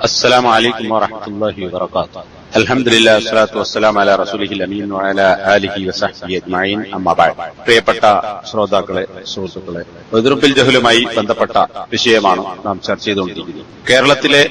السلام عليكم ورحمة الله وبركاته الحمد لله والصلاة والسلام على رسوله الأمين وعلى آله وصحبه أجمعين أما بعد പ്രിയപ്പെട്ട ശ്രോതാക്കളെ സുഹൃത്തുക്കളെ എതിർപ്പിൽ ജഹലുമായി ബന്ധപ്പെട്ട വിഷയമാണ് നാം ചർച്ച ചെയ്തുകൊണ്ടിരിക്കുന്നത് കേരളത്തിലെ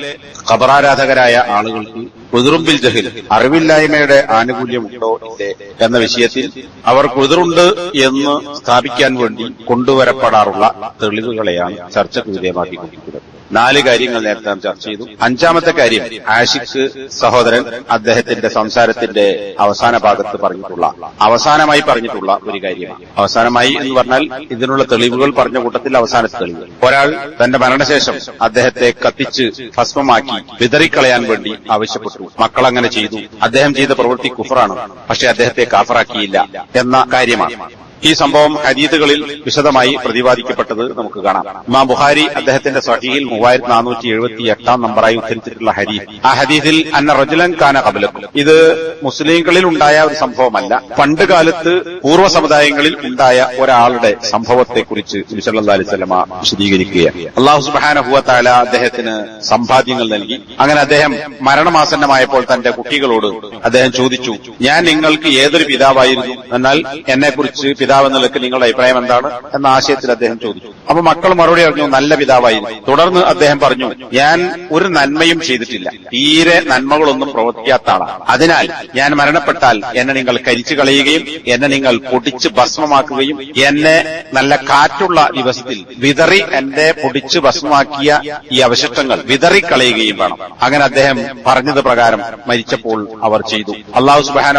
ഖബറാരാധകരായ ആളുകൾക്ക് കുതിറുമ്പിൽ ജഹിൽ അറിവില്ലായ്മയുടെ ആനുകൂല്യമുണ്ടോ ഇല്ലേ എന്ന വിഷയത്തിൽ അവർ കുതിറുണ്ട് എന്ന് സ്ഥാപിക്കാൻ വേണ്ടി കൊണ്ടുവരപ്പെടാറുള്ള തെളിവുകളെയാണ് ചർച്ചയ്ക്ക് വിധേയമാക്കിക്കൊണ്ടിരിക്കുന്നത് നാല് കാര്യങ്ങൾ നേരത്തെ നാം ചർച്ച ചെയ്തു. അഞ്ചാമത്തെ കാര്യം ആഷിഖ് സഹോദരൻ അദ്ദേഹത്തിന്റെ സംസാരത്തിന്റെ അവസാന ഭാഗത്ത് പറഞ്ഞിട്ടുള്ള അവസാനമായി പറഞ്ഞിട്ടുള്ള ഒരു കാര്യമാണ്. അവസാനമായി എന്ന് പറഞ്ഞാൽ ഇതിനുള്ള തെളിവുകൾ പറഞ്ഞ കൂട്ടത്തിൽ അവസാനത്തെ തെളിവ്. ഒരാൾ തന്റെ മരണശേഷം അദ്ദേഹത്തെ കത്തിച്ച് ഭസ്മമാക്കി വിതറിക്കളയാൻ വേണ്ടി ആവശ്യപ്പെട്ടു. മക്കൾ അങ്ങനെ ചെയ്തു. അദ്ദേഹം ചെയ്ത പ്രവൃത്തി കുഫറാണ്. പക്ഷെ അദ്ദേഹത്തെ കാഫറാക്കിയില്ല എന്ന കാര്യമാണ്. ഈ സംഭവം ഹരീതുകളിൽ വിശദമായി പ്രതിപാദിക്കപ്പെട്ടത് നമുക്ക് കാണാം. ഇമാം ബുഹാരി അദ്ദേഹത്തിന്റെ സഹിയിൽ മൂവായിരത്തി നാനൂറ്റി എഴുപത്തി എട്ടാം നമ്പറായി ഉദ്ധരിച്ചിട്ടുള്ള ഹരീഫ് ആ ഹരീഫിൽ അന്ന റജുലൻ കാന കബലക്കും ഇത് മുസ്ലിങ്ങളിൽ ഉണ്ടായ ഒരു സംഭവമല്ല. പണ്ട് കാലത്ത് പൂർവ സമുദായങ്ങളിൽ ഉണ്ടായ ഒരാളുടെ സംഭവത്തെക്കുറിച്ച് നബിസല്ലാ അലിസ്ലമ വിശദീകരിക്കുകയാണ്. അള്ളാഹു സുബാനഹുവത്താല അദ്ദേഹത്തിന് സമ്പാദ്യങ്ങൾ നൽകി. അങ്ങനെ അദ്ദേഹം മരണമാസന്നമായപ്പോൾ തന്റെ കുട്ടികളോട് അദ്ദേഹം ചോദിച്ചു ഞാൻ നിങ്ങൾക്ക് ഏതൊരു പിതാവായിരുന്നു? എന്നാൽ എന്നെക്കുറിച്ച് പിതാവ് എന്ന നിലയ്ക്ക് നിങ്ങളുടെ അഭിപ്രായം എന്താണ്? എന്ന ആശയത്തിൽ അദ്ദേഹം ചോദിച്ചു. അപ്പൊ മക്കൾ മറുപടി പറഞ്ഞു നല്ല പിതാവായിരുന്നു. തുടർന്ന് അദ്ദേഹം പറഞ്ഞു ഞാൻ ഒരു നന്മയും ചെയ്തിട്ടില്ല. തീരെ നന്മകളൊന്നും പ്രവർത്തിക്കാത്ത ആളാണ്. അതിനാൽ ഞാൻ മരണപ്പെട്ടാൽ എന്നെ നിങ്ങൾ കരിച്ചു കളയുകയും എന്നെ നിങ്ങൾ പൊടിച്ച് ഭസ്മമാക്കുകയും എന്നെ നല്ല കാറ്റുള്ള ദിവസത്തിൽ വിതറി എന്റെ പൊടിച്ച് ഭസ്മമാക്കിയ ഈ അവശിഷ്ടങ്ങൾ വിതറിക്കളയുകയും വേണം. അങ്ങനെ അദ്ദേഹം പറഞ്ഞത് പ്രകാരം മരിച്ചപ്പോൾ അവർ ചെയ്തു. അള്ളാഹു സുബാന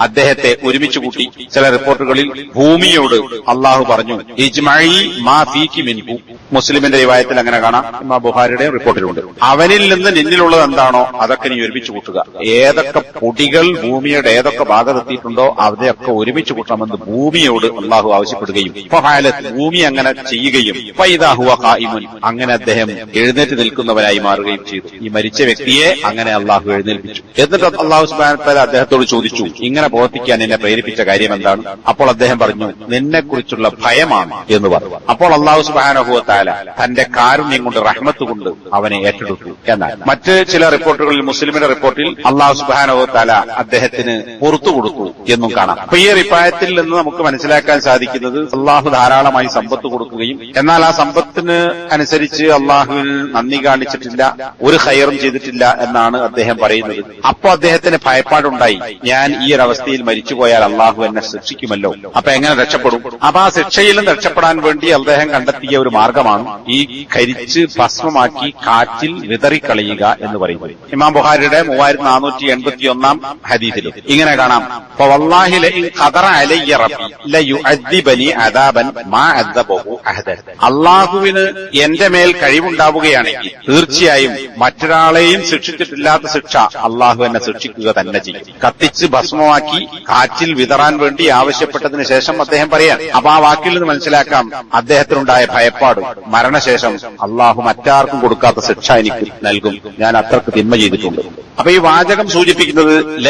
അദ്ദേഹത്തെ ഒരുമിച്ച് കൂട്ടി ചില റിപ്പോർട്ടുകളിൽ ഭൂമിയോട് അള്ളാഹു പറഞ്ഞു മുസ്ലിമിന്റെ റിവായത്തിൽ അങ്ങനെ കാണാം. ഇമാ ബുഹാരിയുടെ റിപ്പോർട്ടിലുണ്ട്. അവനിൽ നിന്ന് നിന്നിലുള്ളത് എന്താണോ അതൊക്കെ നീ ഒരുമിച്ച് കൂട്ടുക. ഏതൊക്കെ പൊടികൾ ഭൂമിയുടെ ഏതൊക്കെ ഭാഗത്തെത്തിയിട്ടുണ്ടോ അവരെയൊക്കെ ഒരുമിച്ച് കൂട്ടണമെന്ന് ഭൂമിയോട് അള്ളാഹു ആവശ്യപ്പെടുകയും ഭൂമി അങ്ങനെ ചെയ്യുകയും അങ്ങനെ അദ്ദേഹം എഴുന്നേറ്റ് നിൽക്കുന്നവരായി മാറുകയും ചെയ്തു. ഈ മരിച്ച വ്യക്തിയെ അങ്ങനെ അള്ളാഹു എഴുന്നേൽപ്പിച്ചു. എന്നിട്ട് അള്ളാഹു സ്മാനത്താൽ അദ്ദേഹത്തോട് ചോദിച്ചു ഇങ്ങനെ പ്രവർത്തിക്കാൻ എന്നെ പ്രേരിപ്പിച്ച കാര്യം എന്താണ്? അപ്പോൾ അദ്ദേഹം പറഞ്ഞു നിന്നെക്കുറിച്ചുള്ള ഭയമാണ് എന്ന് പറഞ്ഞു. അപ്പോൾ അള്ളാഹു സുബാനഹുവത്താല തന്റെ കാരുണ്യം കൊണ്ട് റഹ്മത്ത് കൊണ്ട് അവനെ ഏറ്റെടുത്തു എന്നാൽ മറ്റ് ചില റിപ്പോർട്ടുകളിൽ മുസ്ലിമിന്റെ റിപ്പോർട്ടിൽ അള്ളാഹു സുബാനഹുവത്താല അദ്ദേഹത്തിന് പുറത്തു കൊടുത്തു എന്നും കാണാം. അപ്പൊ ഈ റിപ്പായത്തിൽ നിന്ന് നമുക്ക് മനസ്സിലാക്കാൻ സാധിക്കുന്നത് അള്ളാഹു ധാരാളമായി സമ്പത്ത് കൊടുക്കുകയും എന്നാൽ ആ സമ്പത്തിന് അനുസരിച്ച് അള്ളാഹുവിൽ നന്ദി കാണിച്ചിട്ടില്ല ഒരു ഹയറും ചെയ്തിട്ടില്ല എന്നാണ് അദ്ദേഹം പറയുന്നത്. അപ്പോ അദ്ദേഹത്തിന് ഭയപ്പാടുണ്ടായി. ഞാൻ ഈ ഒരു അവസ്ഥയിൽ മരിച്ചുപോയാൽ അള്ളാഹു എന്നെ ശിക്ഷിക്കുമല്ലോ. അപ്പൊ എങ്ങനെ രക്ഷപ്പെടും? അപ്പൊ ആ ശിക്ഷയിലും രക്ഷപ്പെടാൻ വേണ്ടി അദ്ദേഹം കണ്ടെത്തിയ ഒരു മാർഗമാണ് ഈ കരിച്ച് ഭസ്മമാക്കി കാറ്റിൽ വിതറിക്കളയുക എന്ന് പറയുന്നത് ഇമാം ബുഹാരിയുടെ മൂവായിരത്തി നാനൂറ്റി എൺപത്തി ഒന്നാം ഹദീസിലും ഇങ്ങനെ കാണാം. അള്ളാഹുവിന് എന്റെ മേൽ കഴിവുണ്ടാവുകയാണെങ്കിൽ തീർച്ചയായും മറ്റൊരാളെയും ശിക്ഷിച്ചിട്ടില്ലാത്ത ശിക്ഷ അള്ളാഹു എന്നെ ശിക്ഷിക്കുക തന്നെ ചെയ്യും. കത്തിച്ച് ഭസ്മമാക്കി കാറ്റിൽ വിതറാൻ വേണ്ടി ആവശ്യപ്പെട്ടതിന് ശേഷം അദ്ദേഹം പറയാൻ അപ്പൊ ആ വാക്കിൽ നിന്ന് മനസ്സിലാക്കാം അദ്ദേഹത്തിനുണ്ടായ ഭയപ്പാട് മരണശേഷം അള്ളാഹു മറ്റാർക്കും കൊടുക്കാത്ത ശിക്ഷ എനിക്ക് നൽകും. ഞാൻ അത്രയ്ക്ക് തിന്മ ചെയ്തിട്ടുണ്ട്. അപ്പൊ ഈ വാചകം സൂചിപ്പിക്കുന്നത്.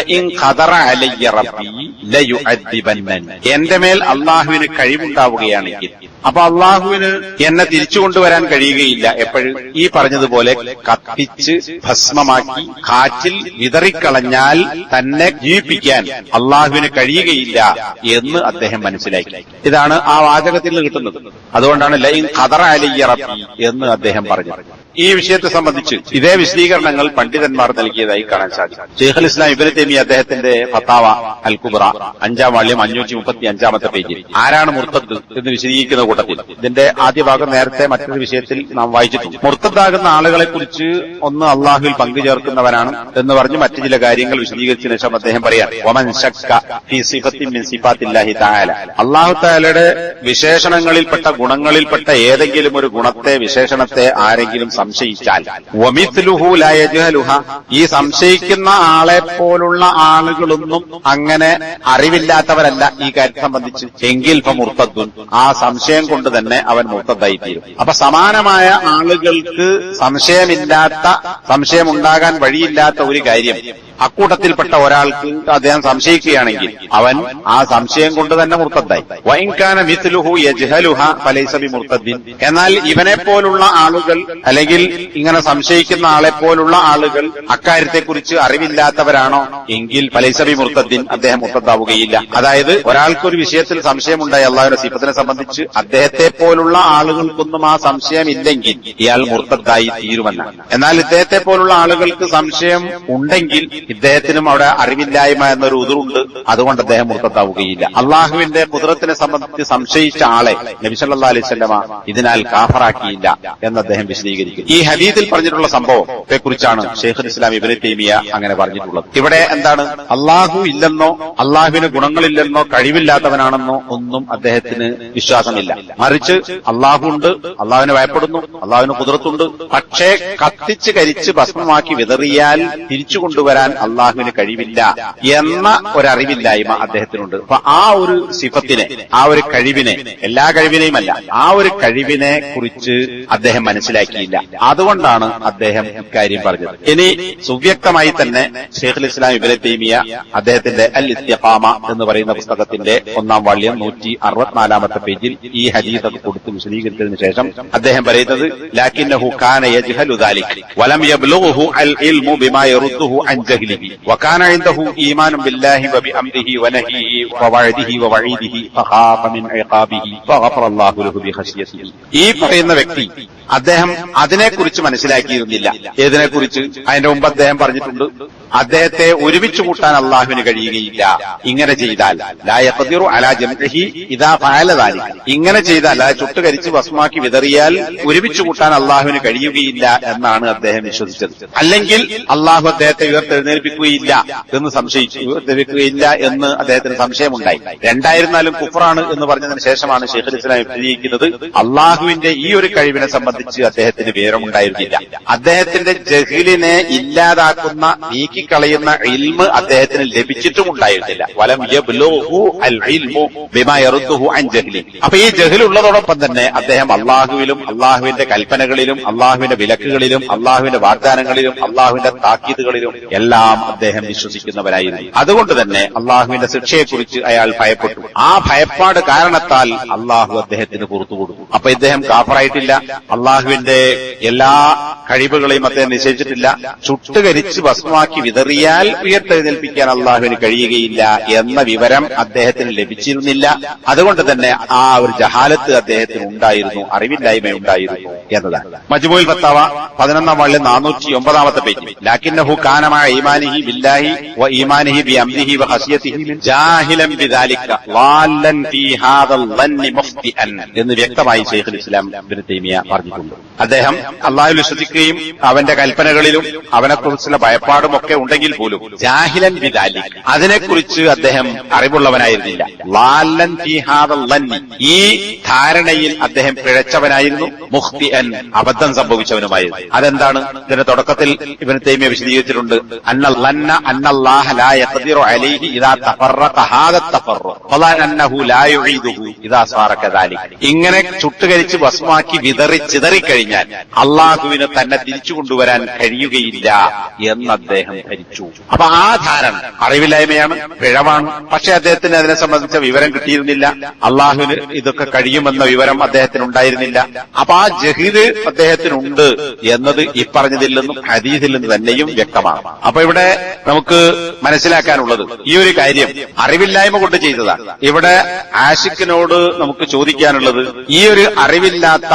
എന്റെ മേൽ അള്ളാഹുവിന് കഴിവുണ്ടാവുകയാണെങ്കിൽ അപ്പൊ അള്ളാഹുവിന് എന്നെ തിരിച്ചു കൊണ്ടുവരാൻ കഴിയുകയില്ല. എപ്പോഴും ഈ പറഞ്ഞതുപോലെ കത്തിച്ച് ഭസ്മമാക്കി കാറ്റിൽ വിതറിക്കളഞ്ഞാൽ തന്നെ ജീവിപ്പിക്കാൻ അള്ളാഹുവിന് കഴിയുകയില്ല എന്ന് അദ്ദേഹം മനസ്സിലാക്കി. ഇതാണ് ആ വാചകത്തിൽ നിന്ന് കിട്ടുന്നത്. അതുകൊണ്ടാണ് ലൈൻ ഖദറ അലിയ റബ്ബി എന്ന് അദ്ദേഹം പറഞ്ഞത്. ഈ വിഷയത്തെ സംബന്ധിച്ച് ഇതേ വിശദീകരണങ്ങൾ പണ്ഡിതന്മാർ നൽകിയതായി കാണാൻ സാധിക്കും. ഷെയ്ഖുൽ ഇസ്ലാം ഇബിന് തേമി അദ്ദേഹത്തിന്റെ ഫത്താവ അൽ കുബ്ര അഞ്ചാം വാള്യം അഞ്ഞൂറ്റി മുപ്പത്തി അഞ്ചാമത്തെ പേജിൽ. ആരാണ് മുർത്തദ് എന്ന് വിശദീകരിക്കുന്ന കൂട്ടത്തിൽ. ഇതിന്റെ ആദ്യ ഭാഗം നേരത്തെ മറ്റൊരു വിഷയത്തിൽ നാം വായിച്ചിട്ടുണ്ട്. മുർത്തദ്ദാകുന്ന ആളുകളെ കുറിച്ച് ഒന്ന് അള്ളാഹുവിൽ പങ്കുചേർക്കുന്നവനാണ് എന്ന് പറഞ്ഞ് മറ്റു ചില കാര്യങ്ങൾ വിശദീകരിച്ചതിന് ശേഷം അദ്ദേഹം പറയാൻ ഒമൻ അള്ളാഹു താലയുടെ വിശേഷണങ്ങളിൽപ്പെട്ട ഗുണങ്ങളിൽപ്പെട്ട ഏതെങ്കിലും ഒരു ഗുണത്തെ വിശേഷണത്തെ ആരെങ്കിലും സംശയിച്ചാൽ. ഈ സംശയിക്കുന്ന ആളെ പോലുള്ള ആളുകളൊന്നും അങ്ങനെ അറിവില്ലാത്തവരല്ല ഈ കാര്യം സംബന്ധിച്ച്. എങ്കിൽ ഇപ്പൊ ആ സംശയം കൊണ്ട് തന്നെ അവൻ മുർത്തദ്ദായി തീരും അപ്പൊ സമാനമായ ആളുകൾക്ക് സംശയമില്ലാത്ത സംശയമുണ്ടാകാൻ വഴിയില്ലാത്ത ഒരു കാര്യം. അക്കൂട്ടത്തിൽപ്പെട്ട ഒരാൾക്ക് അദ്ദേഹം സംശയിക്കുകയാണെങ്കിൽ അവൻ ആ സംശയം കൊണ്ട് തന്നെ മുർത്തദ്ദായി. വൈൻകാന മിസ്ലുഹു യജ്ഹലുഹ ഫലൈസബി മുർത്തദ്ദിൻ എന്നാൽ ഇവനെ പോലുള്ള ആളുകൾ അല്ലെങ്കിൽ ഇങ്ങനെ സംശയിക്കുന്ന ആളെ പോലുള്ള ആളുകൾ അക്കാര്യത്തെക്കുറിച്ച് അറിവില്ലാത്തവരാണോ? എങ്കിൽ ഫലൈസബി മുർത്തദ്ദീൻ അദ്ദേഹം മുർത്തദ്ദാവുകയില്ല. അതായത് ഒരാൾക്ക് ഒരു വിഷയത്തിൽ സംശയമുണ്ടായി അള്ളാഹുവിന്റെ സിഫത്തിനെ സംബന്ധിച്ച് അദ്ദേഹത്തെ പോലുള്ള ആളുകൾക്കൊന്നും ആ സംശയം ഇല്ലെങ്കിൽ ഇയാൾ മുർത്തദ്ദായി തീരുമെന്നാണ്. എന്നാൽ ഇദ്ദേഹത്തെ പോലുള്ള ആളുകൾക്ക് സംശയം ഉണ്ടെങ്കിൽ ഇദ്ദേഹത്തിനും അവിടെ അറിവില്ലായ്മ എന്നൊരു ഉതിറുണ്ട് അതുകൊണ്ട് അദ്ദേഹം മുർത്തത്താവുകയില്ല അള്ളാഹുവിന്റെ കുതിരത്തിനെ സംബന്ധിച്ച് സംശയിച്ച ആളെ നബിസല്ലാ അലൈഹി സ്വല്ലമ ഇതിനാൽ കാഫറാക്കിയില്ല എന്ന് അദ്ദേഹം വിശദീകരിക്കും ഈ ഹദീദിൽ പറഞ്ഞിട്ടുള്ള സംഭവത്തെ കുറിച്ചാണ് ഷെയ്ഖുൽ ഇസ്ലാം ഇബിനെ തീമിയ അങ്ങനെ പറഞ്ഞിട്ടുള്ളത്. ഇവിടെ എന്താണ്? അള്ളാഹു ഇല്ലെന്നോ അള്ളാഹുവിന് ഗുണങ്ങളില്ലെന്നോ കഴിവില്ലാത്തവനാണെന്നോ ഒന്നും അദ്ദേഹത്തിന് വിശ്വാസമില്ല. മറിച്ച് അള്ളാഹു ഉണ്ട് അള്ളാഹുവിനെ ഭയപ്പെടുന്നു അള്ളാഹുവിന് കുതിർത്തുണ്ട് പക്ഷേ കത്തിച്ച് കരിച്ച് ഭസ്മമാക്കി വിതറിയാൽ തിരിച്ചു കൊണ്ടുവരാൻ അള്ളാഹുവിന് കഴിവില്ല എന്ന ഒരറിവില്ലായ്മ അദ്ദേഹത്തിനുണ്ട്. അപ്പൊ ആ ഒരു സിഫത്തിനെ ആ ഒരു കഴിവിനെ എല്ലാ കഴിവിനെയും അല്ല ആ ഒരു കഴിവിനെ കുറിച്ച് അദ്ദേഹം മനസ്സിലാക്കിയില്ല. അതുകൊണ്ടാണ് അദ്ദേഹം ഇക്കാര്യം പറഞ്ഞത്. ഇനി സുവ്യക്തമായി തന്നെ ഷെയ്ഖുൽ ഇസ്ലാം ഇബിലെ തീമിയ അദ്ദേഹത്തിന്റെ അൽ ഇസ്തിഖാമ എന്ന് പറയുന്ന പുസ്തകത്തിന്റെ ഒന്നാം വാള്യം നൂറ്റി അറുപത്തിനാലാമത്തെ പേജിൽ ഈ ഹരീത കൊടുത്ത് വിശദീകരിച്ചതിന് ശേഷം അദ്ദേഹം പറയുന്നത് ലാക്കിന്നഹു കാന യജ്ഹലു വലം യബ്ലുഹു അൽ ഇൽമു ബിമാ യറുദ്ദുഹു അൻ جهله وكان عنده ايمان بالله وبامره ونهيه ووعده ووعيده فخاف من عقابه فغفر الله له بخشيته ഈ പറയുന്ന വ്യക്തി അദ്ദേഹം അതിനെക്കുറിച്ച് മനസ്സിലാക്കിയിരുന്നില്ല ഏതിനെക്കുറിച്ച് അതിന്റെ മുമ്പ് അദ്ദേഹം പറഞ്ഞിട്ടുണ്ട് അദ്ദേഹത്തെ ഒരുമിച്ച് കൂട്ടാൻ അള്ളാഹുവിന് കഴിയുകയില്ല ഇങ്ങനെ ചെയ്താൽ ലായപ്പതിറു അലാ ജംഹി ഇതാ ഫാലതാലി ഇങ്ങനെ ചെയ്താൽ ആ ചുട്ടുകരിച്ച് ഭസ്മാക്കി വിതറിയാൽ ഒരുമിച്ച് കൂട്ടാൻ അള്ളാഹുവിന് കഴിയുകയില്ല എന്നാണ് അദ്ദേഹം വിശ്വസിച്ചത് അല്ലെങ്കിൽ അള്ളാഹു അദ്ദേഹത്തെ ഉയർത്തെഴുന്നേൽപ്പിക്കുകയില്ല എന്ന് സംശയിച്ചു. ഉയർത്തെഴുന്നേൽപ്പിക്കുകയില്ല എന്ന് അദ്ദേഹത്തിന് സംശയമുണ്ടായി. രണ്ടായിരുന്നാലും കുഫറാണ് എന്ന് പറഞ്ഞതിന് ശേഷമാണ് ഷെയ്ഖുൽ ഇസ്ലാം വിഭജിക്കുന്നത് അള്ളാഹുവിന്റെ ഈ ഒരു കഴിവിനെ സംബന്ധിച്ച് അദ്ദേഹത്തിന് വിവരമുണ്ടായിരുന്നില്ല. അദ്ദേഹത്തിന്റെ ജഹീലിനെ ഇല്ലാതാക്കുന്ന നീക്കിക്കളയുന്ന ഇൽമ് അദ്ദേഹത്തിന് വലം യറുദ്ദുഹു അൻ ജഹ്ലി. അപ്പൊ ഈ ജഹിൽ ഉള്ളതോടൊപ്പം തന്നെ അദ്ദേഹം അള്ളാഹുവിലും അള്ളാഹുവിന്റെ കൽപ്പനകളിലും അള്ളാഹുവിന്റെ വിലക്കുകളിലും അള്ളാഹുവിന്റെ വാഗ്ദാനങ്ങളിലും അള്ളാഹുവിന്റെ താക്കീതുകളിലും എല്ലാം അദ്ദേഹം വിശ്വസിക്കുന്നവരായിരുന്നു. അതുകൊണ്ട് തന്നെ അള്ളാഹുവിന്റെ ശിക്ഷയെക്കുറിച്ച് അയാൾ ഭയപ്പെട്ടു. ആ ഭയപ്പാട് കാരണത്താൽ അള്ളാഹു അദ്ദേഹത്തിന് പുറത്തു കൊടുത്തു. അപ്പൊ ഇദ്ദേഹം കാഫറായിട്ടില്ല. അള്ളാഹുവിന്റെ എല്ലാ കഴിവുകളെയും അദ്ദേഹം നിശ്ചയിച്ചിട്ടില്ല. ചുട്ടുകരിച്ച് ഭസ്മാക്കി വിതറിയാൽ ഉയർത്തെഴുന്നേൽപ്പിക്കാൻ അള്ളാഹുവിന് കഴിയുകയില്ല എന്ന വിവരം അദ്ദേഹത്തിന് ലഭിച്ചിരുന്നില്ല. അതുകൊണ്ട് തന്നെ ആ ഒരു ജഹാലത്ത് അദ്ദേഹത്തിന് ഉണ്ടായിരുന്നു അറിവില്ലായ്മ ഉണ്ടായിരുന്നു എന്നതാണ്. മജ്മുൽ ഫത്താവ പതിനൊന്നാം വാളിൽ നാനൂറ്റി ഒമ്പതാമത്തെ പേജ്. ലാക്കിന്നഹു കാനമായ ഈമാനിഹി ബില്ലാഹി വ ഈമാനിഹി ബി അംരിഹി വ ജാഹിലൻ ബിദാലിക ളാല്ലൻ ഫീ ഹാദൽ മുഫ്തിഅൻ എന്ന് വ്യക്തമായി ശൈഖുൽ ഇസ്ലാം ഇബ്നു തൈമിയ പറഞ്ഞിട്ടുണ്ട്. അദ്ദേഹം അള്ളാഹുവിൽ വിശ്വസിക്കുകയും അവന്റെ കൽപ്പനകളിലും അവനെക്കുറിച്ചുള്ള ഭയപ്പാടും ഒക്കെ ഉണ്ടെങ്കിൽ പോലും ജാഹിലൻ വിദാലി അതിനെക്കുറിച്ച് അദ്ദേഹം അറിവുള്ളവനായിരുന്നില്ല. ലാലൻ ഈ ധാരണയിൽ അദ്ദേഹം പിഴച്ചവനായിരുന്നു. മുഖ്തി അൻ അബദ്ധം സംഭവിച്ചവനുമായിരുന്നു. അതെന്താണ്? ഇതിന്റെ തുടക്കത്തിൽ ഇവന് തേമിയ വിശദീകരിച്ചിട്ടുണ്ട്. അന്ന ഇങ്ങനെ ചുട്ടുകരിച്ച് ഭസ്മാക്കി വിതറി ചിതറിക്കഴിഞ്ഞാൽ അള്ളാഹുവിന് തന്നെ തിരിച്ചു കൊണ്ടുവരാൻ കഴിയുകയില്ല എന്ന് അദ്ദേഹം ധരിച്ചു. അപ്പൊ ആ ധാരണ അറിവില്ലായ്മയാണ് പിഴവാണ്. പക്ഷെ അദ്ദേഹത്തിന് അതിനെ സംബന്ധിച്ച വിവരം കിട്ടിയിരുന്നില്ല. അള്ളാഹുവിന് ഇതൊക്കെ കഴിയുമെന്ന വിവരം അദ്ദേഹത്തിന് ഉണ്ടായിരുന്നില്ല. അപ്പൊ ആ ജഹീദ് അദ്ദേഹത്തിനുണ്ട് എന്നത് ഈ പറഞ്ഞതിൽ നിന്നും ഹദീസിൽ നിന്ന് തന്നെയും വ്യക്തമാണ്. അപ്പൊ ഇവിടെ നമുക്ക് മനസ്സിലാക്കാനുള്ളത്. ഈ ഒരു കാര്യം അറിവില്ലായ്മ കൊണ്ട് ചെയ്തതാണ് ഇവിടെ ആഷിഖിനോട് നമുക്ക് ചോദിക്കാനുള്ളത് ഈ ഒരു അറിവില്ലാത്ത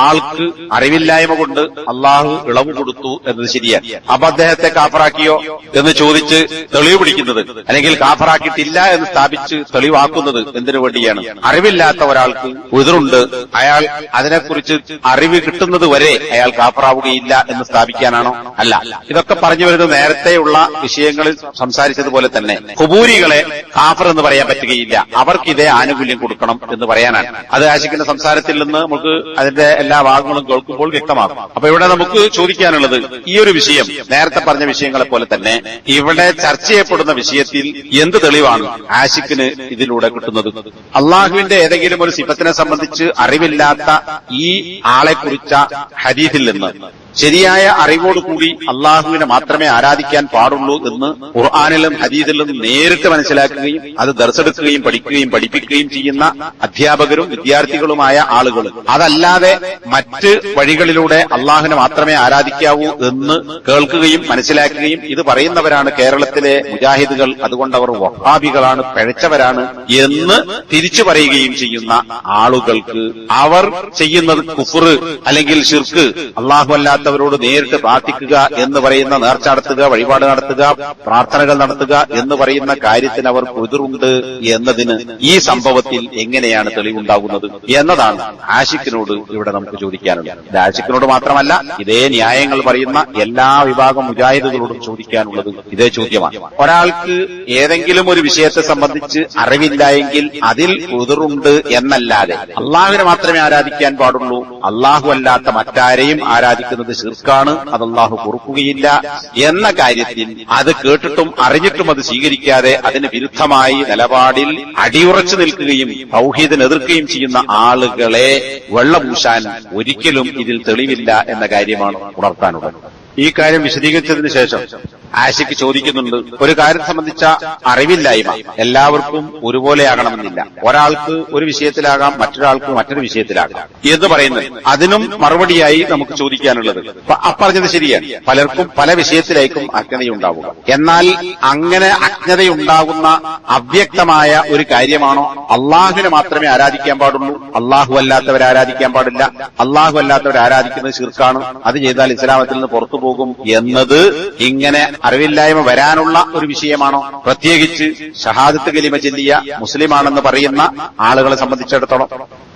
ആൾക്ക് അറിവില്ലായ്മ കൊണ്ട് അള്ളാഹു ഇളവ് കൊടുത്തു എന്നത് ശരിയാണ് അപ്പൊ അദ്ദേഹത്തെ കാഫറാക്കിയോ എന്ന് ചോദിച്ച് തെളിവ് പിടിക്കുന്നത് അല്ലെങ്കിൽ കാഫറാക്കിയിട്ടില്ല എന്ന് സ്ഥാപിച്ച് തെളിവാക്കുന്നത് എന്തിനു വേണ്ടിയാണ്? അറിവില്ലാത്ത ഒരാൾക്ക് ഉതിറുണ്ട് അയാൾ അതിനെക്കുറിച്ച് അറിവ് കിട്ടുന്നത് വരെ അയാൾ കാഫറാവുകയില്ല എന്ന് സ്ഥാപിക്കാനാണോ? അല്ല. ഇതൊക്കെ പറഞ്ഞു വരുന്നത് നേരത്തെയുള്ള വിഷയങ്ങളിൽ സംസാരിച്ചതുപോലെ തന്നെ കുബൂരികളെ കാഫർ എന്ന് പറയാൻ പറ്റുകയില്ല. അവർക്ക് ഇതേ ആനുകൂല്യം കൊടുക്കണം എന്ന് പറയാനാണ്. അത് ആശിക്കുന്ന സംസാരത്തിൽ നിന്ന് നമുക്ക് അതിന്റെ എല്ലാ ഭാഗങ്ങളും കേൾക്കുമ്പോൾ വ്യക്തമാകും. അപ്പൊ ഇവിടെ നമുക്ക് ചോദിക്കാനുള്ളത് ഈ ഒരു വിഷയം നേരത്തെ പറഞ്ഞ വിഷയങ്ങളെ പോലെ തന്നെ ഇവിടെ ചർച്ച ചെയ്യപ്പെടുന്ന വിഷയത്തിൽ എന്ത് തെളിവാണ് ആശിക്കിന് ഇതിലൂടെ കിട്ടുന്നത്? അള്ളാഹുവിന്റെ ഏതെങ്കിലും ഒരു സിഫത്തിനെ സംബന്ധിച്ച് അറിവില്ലാത്ത ഈ ആളെ കുറിച്ച ഹദീസിൽ നിന്ന് ശരിയായ അറിവോടുകൂടി അള്ളാഹുവിനെ മാത്രമേ ആരാധിക്കാൻ പാടുള്ളൂ എന്ന് ഖുർആാനിലും ഹദീദിലും നേരിട്ട് മനസ്സിലാക്കുകയും അത് ദർശെടുക്കുകയും പഠിക്കുകയും പഠിപ്പിക്കുകയും ചെയ്യുന്ന അധ്യാപകരും വിദ്യാർത്ഥികളുമായ ആളുകൾ അതല്ലാതെ മറ്റ് വഴികളിലൂടെ അള്ളാഹുവിനെ മാത്രമേ ആരാധിക്കാവൂ എന്ന് കേൾക്കുകയും മനസ്സിലാക്കുകയും ഇത് പറയുന്നവരാണ് കേരളത്തിലെ മുജാഹിദുകൾ. അതുകൊണ്ട് അവർ വഹാബികളാണ് പഴച്ചവരാണ് എന്ന് തിരിച്ചു പറയുകയും ചെയ്യുന്ന ആളുകൾക്ക് അവർ ചെയ്യുന്നത് കുഫർ അല്ലെങ്കിൽ ഷിർക്ക് അള്ളാഹു അല്ലാത്തവരോട് നേരിട്ട് പ്രാർത്ഥിക്കുക എന്ന് പറയുന്ന നേർച്ച നടത്തുക വഴിപാട് നടത്തുക പ്രാർത്ഥനകൾ നടത്തുക എന്ന് പറയുന്ന കാര്യത്തിന് അവർ എതിറുണ്ട് എന്നതിന് ഈ സംഭവത്തിൽ എങ്ങനെയാണ് തെളിവുണ്ടാകുന്നത് എന്നതാണ് ആഷിഖിനോട് ഇവിടെ നമുക്ക് ചോദിക്കാനുള്ളത്. ആഷിഖിനോട് മാത്രമല്ല ഇതേ ന്യായങ്ങൾ പറയുന്ന എല്ലാ വിഭാഗം മുജാഹിദുകളോടും ചോദിക്കാനുള്ളത് ഇതേ ചോദ്യമാണ്. ഒരാൾക്ക് ഏതെങ്കിലും ഒരു വിഷയത്തെ സംബന്ധിച്ച് അറിവില്ല എങ്കിൽ അതിൽ എതിറുണ്ട് എന്നല്ലാതെ അള്ളാഹുവിനെ മാത്രമേ ആരാധിക്കാൻ പാടുള്ളൂ അള്ളാഹു അല്ലാത്ത മറ്റാരെയും ആരാധിക്കുന്നത് ശിർക്കാണ്. അത് അള്ളാഹു പൊറുക്കുകയില്ല എന്ന കാര്യത്തിൽ അത് കേട്ടിട്ടും അറിഞ്ഞിട്ടും അത് സ്വീകരിക്കാതെ അതിന് വിരുദ്ധമായി നിലപാടിൽ അടിയുറച്ചു നിൽക്കുകയും തൗഹീദിനെ എതിർക്കുകയും ചെയ്യുന്ന ആളുകളെ വെള്ളപൂശാൻ ഒരിക്കലും ഇതിൽ തെളിവില്ല എന്ന കാര്യമാണ് ഉണർത്താനുള്ളത്. ഈ കാര്യം വിശദീകരിച്ചതിന് ശേഷം ആശയ്ക്ക് ചോദിക്കുന്നുണ്ട്. ഒരു കാര്യം സംബന്ധിച്ച അറിവില്ലായ്മ എല്ലാവർക്കും ഒരുപോലെയാകണമെന്നില്ല. ഒരാൾക്ക് ഒരു വിഷയത്തിലാകാം മറ്റൊരാൾക്ക് മറ്റൊരു വിഷയത്തിലാകാം. എന്ന് പറയുന്നത് അതിനും മറുപടിയായി നമുക്ക് ചോദിക്കാനുള്ളത്. പ- അപ്പറഞ്ഞത് ശരിയാണ്. പലർക്കും പല വിഷയത്തിലേക്കും അജ്ഞതയുണ്ടാവുക. എന്നാൽ അങ്ങനെ അജ്ഞതയുണ്ടാകുന്ന അവ്യക്തമായ ഒരു കാര്യമാണോ? അള്ളാഹുവിനെ മാത്രമേ ആരാധിക്കാൻ പാടുള്ളൂ. അള്ളാഹു അല്ലാത്തവരെ ആരാധിക്കാൻ പാടില്ല. അള്ളാഹു അല്ലാത്തവരെ ആരാധിക്കുന്നത് ശിർക്കാണ്. അത് ചെയ്താൽ ഇസ്ലാമത്തിൽ നിന്ന് പുറത്തു പോകും എന്നത് ഇങ്ങനെ അറിവില്ലായ്മ വരാനുള്ള ഒരു വിഷയമാണോ? പ്രത്യേകിച്ച് ഷഹാദത്ത് കലിമ ചെല്ലിയ മുസ്ലിമാണെന്ന് പറയുന്ന ആളുകളെ സംബന്ധിച്ചിടത്തോളം.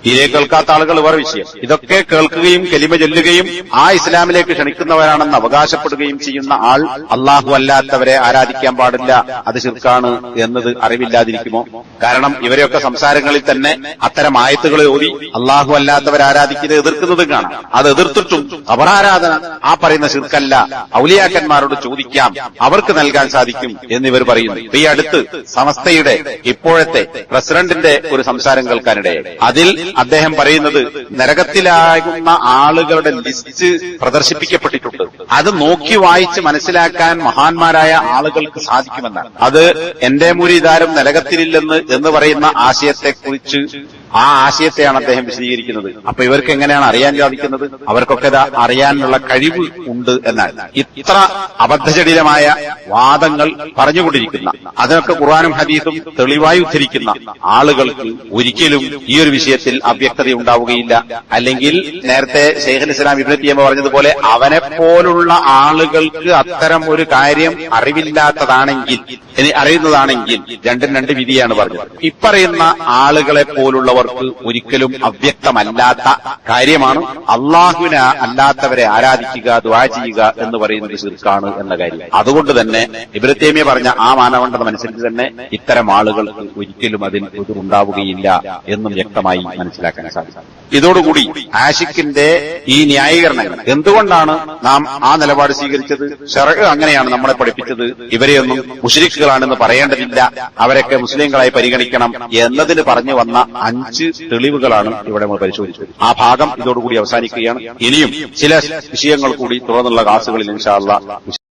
തീരെ കേൾക്കാത്ത ആളുകൾ വേറെ വിഷയം. ഇതൊക്കെ കേൾക്കുകയും കലിമ ചൊല്ലുകയും ആ ഇസ്ലാമിലേക്ക് ക്ഷണിക്കുന്നവരാണെന്ന് അവകാശപ്പെടുകയും ചെയ്യുന്ന ആൾ അള്ളാഹു അല്ലാത്തവരെ ആരാധിക്കാൻ പാടില്ല. അത് ശിർക്കാണ് എന്നത് അറിവില്ലാതിരിക്കുമോ? കാരണം ഇവരെയൊക്കെ സംസാരങ്ങളിൽ തന്നെ അത്തരം ആയത്തുകളെ ഓടി അള്ളാഹു അല്ലാത്തവരെ ആരാധിക്കുന്നത് എതിർക്കുന്നതും കാണാം. അത് എതിർത്തിട്ടും അവരാരാധന ആ പറയുന്ന ശിർക്കല്ല. ഔലിയാക്കന്മാരോട് ചോദിക്കാം അവർക്ക് നൽകാൻ സാധിക്കും എന്നിവർ പറയുന്നു. ഈ അടുത്ത് സമസ്തയുടെ ഇപ്പോഴത്തെ പ്രസിഡന്റിന്റെ ഒരു സംസാരം കേൾക്കാനിടയായി. അതിൽ അദ്ദേഹം പറയുന്നത് നരകത്തിലാകുന്ന ആളുകളുടെ ലിസ്റ്റ് പ്രദർശിപ്പിക്കപ്പെട്ടിട്ടുണ്ട്. അത് നോക്കി വായിച്ച് മനസ്സിലാക്കാൻ മഹാന്മാരായ ആളുകൾക്ക് സാധിക്കുമെന്നാണ്. അത് എന്റെ മുരിതാരം നരകത്തിലില്ലെന്ന് എന്ന് പറയുന്ന ആശയത്തെക്കുറിച്ച് ആ ആശയത്തെയാണ് അദ്ദേഹം വിശദീകരിക്കുന്നത്. അപ്പൊ ഇവർക്ക് എങ്ങനെയാണ് അറിയാൻ സാധിക്കുന്നത്? അവർക്കൊക്കെ അറിയാനുള്ള കഴിവ് ഉണ്ട് എന്നാണ് ഇത്ര അബദ്ധജടിലമായ വാദങ്ങൾ പറഞ്ഞുകൊണ്ടിരിക്കുന്ന അതിനൊക്കെ ഖുർആാനും ഹദീസും തെളിവായി ഉദ്ധരിക്കുന്ന ആളുകൾക്ക് ഒരിക്കലും ഈ ഒരു വിഷയത്തിൽ അവ്യക്തത ഉണ്ടാവുകയില്ല. അല്ലെങ്കിൽ നേരത്തെ ശേഖൽ ഇസ്ലാം ഇബ്രത്തിയമ്മ പറഞ്ഞതുപോലെ അവനെ പോലുള്ള ആളുകൾക്ക് അത്തരം ഒരു കാര്യം അറിവില്ലാത്തതാണെങ്കിൽ ഇനി അറിയുന്നതാണെങ്കിൽ രണ്ടും രണ്ട് വിധിയാണ് പറഞ്ഞത്. ഇപ്പറയുന്ന ആളുകളെ പോലുള്ളവർക്ക് ഒരിക്കലും അവ്യക്തമല്ലാത്ത കാര്യമാണ് അള്ളാഹുവിനെ അല്ലാത്തവരെ ആരാധിക്കുക ദ്വാ ചെയ്യുക എന്ന് പറയുന്നത് ശിർക്കാണ് എന്ന കാര്യം. അതുകൊണ്ട് തന്നെ ഇബ്രത്തേമിയ പറഞ്ഞ ആ മാനവണ്ഡം അനുസരിച്ച് തന്നെ ഇത്തരം ആളുകൾക്ക് ഒരിക്കലും അതിൽ എതിറുണ്ടാവുകയില്ല എന്നും വ്യക്തമായി മനസ്സിലാക്കാൻ സാധിക്കും. ഇതോടുകൂടി ആഷിക്കിന്റെ ഈ ന്യായീകരണങ്ങൾ എന്തുകൊണ്ടാണ് നാം ആ നിലപാട് സ്വീകരിച്ചത്? ഷെറഹ് അങ്ങനെയാണ് നമ്മളെ പഠിപ്പിച്ചത്. ഇവരെയൊന്നും മുഷരിക്കുകളാണെന്ന് പറയേണ്ടതില്ല. അവരൊക്കെ മുസ്ലിങ്ങളായി പരിഗണിക്കണം എന്നതിന് പറഞ്ഞു വന്ന അഞ്ച് തെളിവുകളാണ് ഇവിടെ നമ്മൾ പരിശോധിച്ചത്. ആ ഭാഗം ഇതോടുകൂടി അവസാനിക്കുകയാണ്. ഇനിയും ചില വിഷയങ്ങൾ കൂടി തുടർന്നുള്ള ക്ലാസുകളിൽ ഇൻഷാല്ല